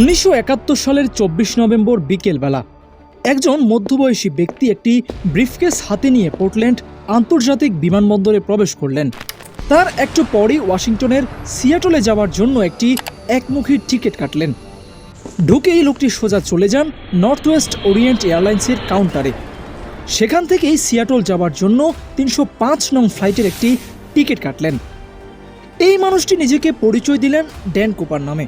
উনিশশো একাত্তর সালের চব্বিশ নভেম্বর বিকেলবেলা একজন মধ্যবয়সী ব্যক্তি একটি ব্রিফকেস হাতে নিয়ে পোর্টল্যান্ড আন্তর্জাতিক বিমানবন্দরে প্রবেশ করলেন। তার একটু পরই ওয়াশিংটনের সিয়াটলে যাওয়ার জন্য একটি একমুখী টিকিট কাটলেন। ঢুকেই লোকটি সোজা চলে যান নর্থ ওয়েস্ট ওরিয়েন্ট এয়ারলাইন্সের কাউন্টারে। সেখান থেকেই সিয়াটল যাওয়ার জন্য তিনশো পাঁচ নং ফ্লাইটের একটি টিকিট কাটলেন। এই মানুষটি নিজেকে পরিচয় দিলেন ড্যান কুপার নামে।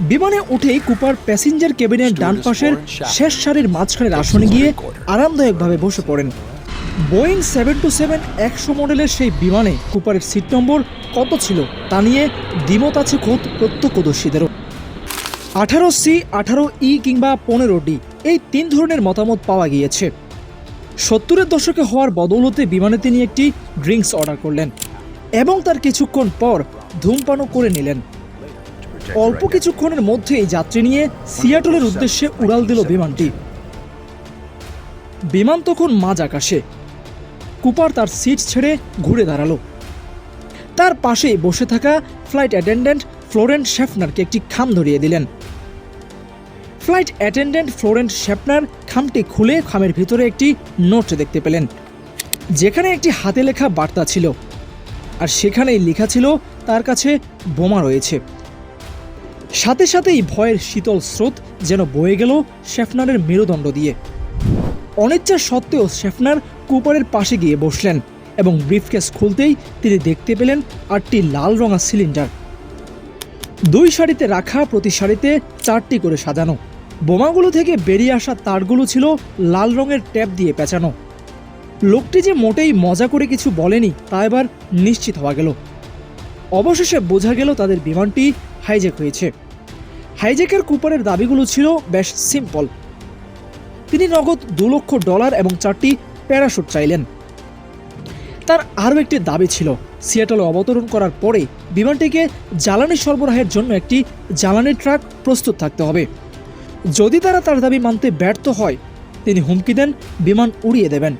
বিমানে উঠেই কুপার প্যাসেঞ্জার কেবিনের ডান পাশের শেষ সারির মাঝখানের আসনে গিয়ে আরামদায়কভাবে বসে পড়েন। বোয়িং সেভেন টু সেভেন একশো মডেলের সেই বিমানে কুপারের সিট নম্বর কত ছিল তা নিয়ে দ্বিমত আছে খোদ প্রত্যক্ষদর্শীদেরও। আঠারো সি আঠারো ই কিংবা পনেরো ডি এই তিন ধরনের মতামত পাওয়া গিয়েছে। সত্তরের দশকে হওয়ার বদৌলতে বিমানে তিনি একটি ড্রিঙ্কস অর্ডার করলেন এবং তার কিছুক্ষণ পর ধূমপানও করে নিলেন। অল্প কিছুক্ষণের মধ্যেই যাত্রী নিয়ে সিয়াটলের উদ্দেশ্যে উড়াল দিল বিমানটি। বিমান তখন মাঝ আকাশে। কুপার তার সিট ছেড়ে ঘুরে দাঁড়াল। তার পাশেই বসে থাকা ফ্লাইট অ্যাটেন্ডেন্ট ফ্লোরেন্ট শেফনারকে একটি খাম ধরিয়ে দিলেন। ফ্লাইট অ্যাটেন্ডেন্ট ফ্লোরেন্ট শেফনার খামটি খুলে খামের ভিতরে একটি নোট দেখতে পেলেন। যেখানে একটি হাতে লেখা বার্তা ছিল। আর সেখানেই লেখা ছিল তার কাছে বোমা রয়েছে। সাথে সাথেই ভয়ের শীতল স্রোত যেন বয়ে গেল শেফনারের মেরুদণ্ড দিয়ে। অনিচ্ছা সত্ত্বেও শেফনার কুপারের পাশে গিয়ে বসলেন এবং ব্রিফকেস খুলতেই তিনি দেখতে পেলেন আটটি লাল রঙা সিলিন্ডার। দুই সারিতে রাখা, প্রতি সারিতে চারটি করে সাজানো। বোমাগুলো থেকে বেরিয়ে আসা তারগুলো ছিল লাল রঙের ট্যাপ দিয়ে পেঁচানো। লোকটি যে মোটেই মজা করে কিছু বলেনি, তা এবার নিশ্চিত হওয়া গেল। অবশেষে বোঝা গেল তাদের বিমানটি হাইজ্যাক হয়েছে। হাইজ্যাকের কুপারের দাবিগুলো ছিল বেশ সিম্পল। তিনি নগদ দু লক্ষ ডলার এবং চারটি প্যারাশুট চাইলেন। তার আরও একটি দাবি ছিল, সিয়াটলে অবতরণ করার পরে বিমানটিকে জ্বালানি সরবরাহের জন্য একটি জ্বালানি ট্রাক প্রস্তুত থাকতে হবে। যদি তারা তার দাবি মানতে ব্যর্থ হয়, তিনি হুমকি দেন, বিমান উড়িয়ে দেবেন।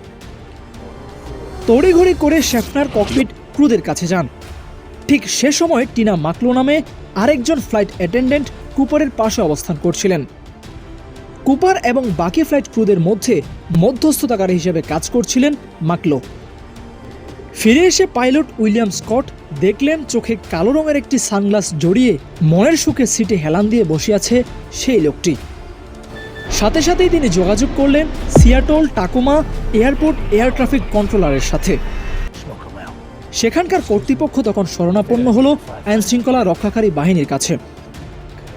তড়িঘড়ি করে শেফনার ককপিট ক্রুদের কাছে যান। ঠিক সে সময় টিনা মাকলো নামে আরেকজন ফ্লাইট অ্যাটেন্ডেন্ট কুপারের পাশে অবস্থান করছিলেন। কুপার এবং বাকি ফ্লাইট ক্রুদের মধ্যে মধ্যস্থতাকারী হিসেবে কাজ করছিলেন মাকলো। ফিরে এসে পাইলট উইলিয়াম স্কট দেখলেন চোখে কালো রঙের একটি সানগ্লাস জড়িয়ে মনের সুখে সিটে হেলান দিয়ে বসে আছে সেই লোকটি। সাথে সাথেই তিনি যোগাযোগ করলেন Seattle Tacoma airport air traffic কন্ট্রোলারের সাথে। সেখানকার কর্তৃপক্ষ তখন শরণাপন্ন হলো আইনশৃঙ্খলা রক্ষাকারী বাহিনীর কাছে।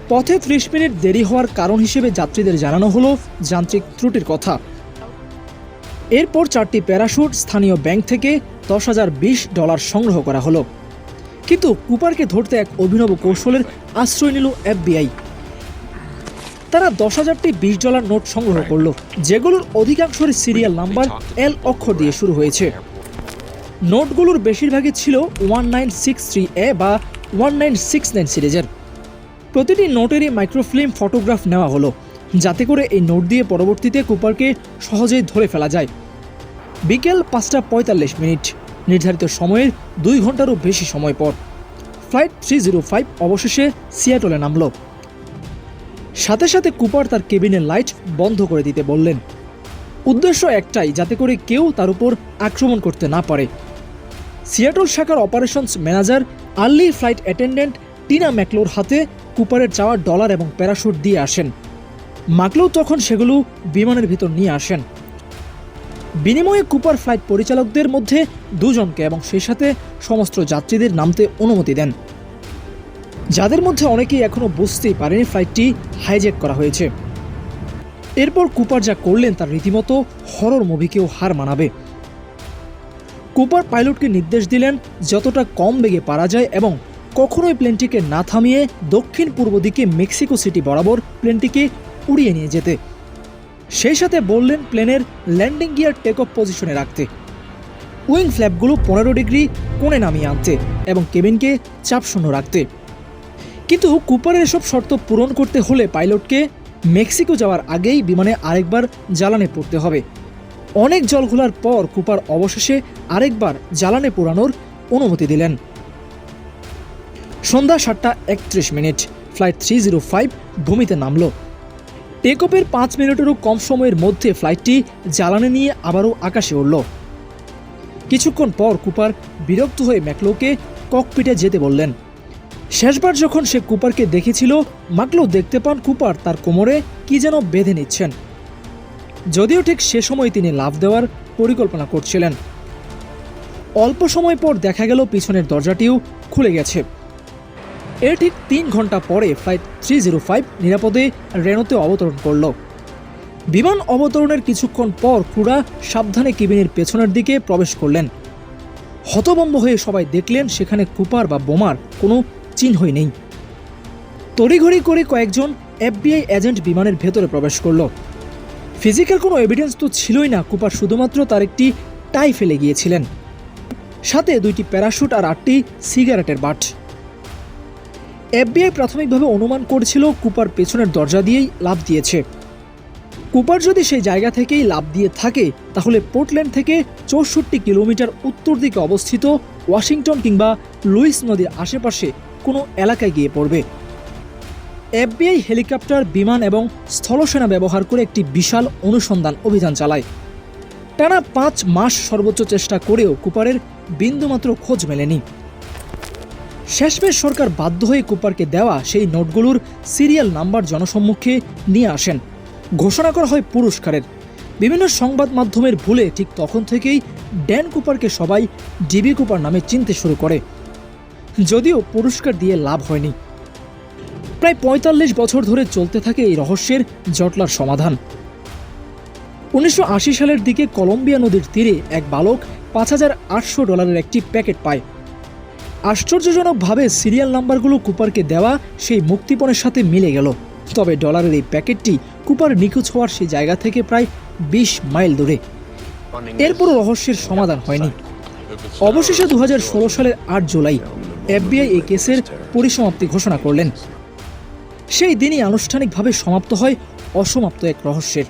পথে ত্রিশ মিনিট দেরি হওয়ার কারণ হিসেবে যাত্রীদের জানানো হলো যান্ত্রিক ত্রুটির কথা। এরপর চারটি প্যারাশুট স্থানীয় ব্যাংক থেকে দশ হাজার বিশ ডলার সংগ্রহ করা হলো। কিন্তু কুপারকে ধরতে এক অভিনব কৌশলের আশ্রয় নিল এফবিআই। তারা দশ হাজারটি বিশ ডলার নোট সংগ্রহ করল যেগুলোর অধিকাংশের সিরিয়াল নাম্বার এল অক্ষর দিয়ে শুরু হয়েছে। নোটগুলোর বেশিরভাগই ছিল one nine six three A বা ওয়ান নাইন সিক্স নাইন সিরিজের। প্রতিটি নোটেরই মাইক্রোফিল্ম ফটোগ্রাফ নেওয়া হলো, যাতে করে এই নোট দিয়ে পরবর্তীতে কুপারকে সহজেই ধরে ফেলা যায়। বিকেল পাঁচটা পঁয়তাল্লিশ মিনিট, নির্ধারিত সময়ের দুই ঘন্টারও বেশি সময় পর ফ্লাইট থ্রি জিরো ফাইভ অবশেষে সিয়াটলে নামল। সাথে সাথে কুপার তার কেবিনের লাইট বন্ধ করে দিতে বললেন। উদ্দেশ্য একটাই, যাতে করে কেউ তার উপর আক্রমণ করতে না পারে। সিয়াটল শাখার operations manager early flight attendant Tina Mucklow হাতে কুপারের চাওয়া ডলার এবং প্যারাশুট দিয়ে আসেন। মাকলো তখন সেগুলো বিমানের ভিতর নিয়ে আসেন। বিনিময়ে কুপার ফ্লাইট পরিচালকদের মধ্যে দুজনকে এবং সেই সাথে সমস্ত যাত্রীদের নামতে অনুমতি দেন। যাদের মধ্যে অনেকেই এখনও বুঝতেই পারেনি ফ্লাইটটি হাইজ্যাক করা হয়েছে। এরপর কুপার যা করলেন তার রীতিমতো হরর মুভিকেও হার মানাবে। কুপার পাইলটকে নির্দেশ দিলেন যতটা কম বেগে পারা যায় এবং কখনোই প্লেনটিকে না থামিয়ে দক্ষিণ পূর্ব দিকে মেক্সিকো সিটি বরাবর প্লেনটিকে উড়িয়ে নিয়ে যেতে। সেই সাথে বললেন প্লেনের ল্যান্ডিং গিয়ার টেক অফ পজিশনে রাখতে। উইং ফ্ল্যাপগুলো পনেরো ডিগ্রি কোণে নামিয়ে আনতে এবং কেবিনকে চাপশূন্য রাখতে। কিন্তু কুপারের এসব শর্ত পূরণ করতে হলে পাইলটকে মেক্সিকো যাওয়ার আগেই বিমানে আরেকবার জ্বালানে পড়তে হবে। অনেক জল ঘোলার পর কুপার অবশেষে আরেকবার জ্বালানে পোড়ানোর অনুমতি দিলেন। সন্ধ্যা সাতটা একত্রিশ minute. Flight three zero five ভূমিতে নামল। টেক অফের পাঁচ মিনিটেরও কম সময়ের মধ্যে ফ্লাইটটি জ্বালানি নিয়ে আবারও আকাশে উঠল কিছুক্ষণ পর কুপার বিরক্ত হয়ে ম্যাকলোকে ককপিটে যেতে বললেন। শেষবার যখন সে কুপারকে দেখেছিল মাকলো দেখতে পান কুপার তার কোমরে কি যেন বেঁধে নিচ্ছেন। যদিও ঠিক সে সময় তিনি লাভ দেওয়ার পরিকল্পনা করছিলেন। অল্প সময় পর দেখা গেল পিছনের দরজাটিও খুলে গেছে। এর ঠিক তিন ঘণ্টা পরে ফ্লাইট থ্রি জিরো ফাইভ নিরাপদে রেনোতে অবতরণ করল। বিমান অবতরণের কিছুক্ষণ পর ক্রুরা সাবধানে কেবিনের পেছনের দিকে প্রবেশ করলেন। হতবম্ব হয়ে সবাই দেখলেন সেখানে কুপার বা বোমার কোনো চিহ্নই নেই। তড়িঘড়ি করে কয়েকজন এফবিআই এজেন্ট বিমানের ভেতরে প্রবেশ করল। ফিজিক্যাল কোনো এভিডেন্স তো ছিলই না, কুপার শুধুমাত্র তার একটি টাই ফেলে গিয়েছিলেন। সাথে দুইটি প্যারাশুট আর আটটি সিগারেটের বাট। এফবিআই প্রাথমিকভাবে অনুমান করছিল কুপার পেছনের দরজা দিয়েই লাভ দিয়েছে। কুপার যদি সেই জায়গা থেকেই লাভ দিয়ে থাকে, তাহলে পোর্টল্যান্ড থেকে চৌষট্টি কিলোমিটার উত্তর দিকে অবস্থিত ওয়াশিংটন কিংবা লুইস নদীর আশেপাশে কোনো এলাকায় গিয়ে পড়বে। এফবিআই হেলিকপ্টার, বিমান এবং স্থলসেনা ব্যবহার করে একটি বিশাল অনুসন্ধান অভিযান চালায়। টানা পাঁচ মাস সর্বোচ্চ চেষ্টা করেও কুপারের বিন্দুমাত্র খোঁজ মেলেনি। শেষমেশ সরকার বাধ্য হয়ে কুপারকে দেওয়া সেই নোটগুলোর সিরিয়াল নাম্বার জনসম্মুখে নিয়ে আসেন। ঘোষণা করা হয় পুরস্কারের। বিভিন্ন সংবাদ মাধ্যমের ভুলে ঠিক তখন থেকেই ড্যান কুপারকে সবাই ডিবি কুপার নামে চিনতে শুরু করে। যদিও পুরস্কার দিয়ে লাভ হয়নি। প্রায় পঁয়তাল্লিশ বছর ধরে চলতে থাকে এই রহস্যের জটলার সমাধান। উনিশশো আশি সালের দিকে কলম্বিয়া নদীর তীরে এক বালক পাঁচ হাজার আটশো ডলারের একটি প্যাকেট পায়। আশ্চর্যজনকভাবে সিরিয়াল নাম্বারগুলো কুপারকে দেওয়া সেই মুক্তিপণের সাথে মিলে গেল। তবে ডলারের এই প্যাকেটটি কুপার নিখোঁজ হওয়ার সেই জায়গা থেকে প্রায় বিশ মাইল দূরে। এরপরও রহস্যের সমাধান হয়নি। অবশেষে দু হাজার ষোলো সালের আট জুলাই এফবিআই এই কেসের পরিসমাপ্তি ঘোষণা করলেন। সেই দিনই আনুষ্ঠানিকভাবে সমাপ্ত হয় অসমাপ্ত এক রহস্যের।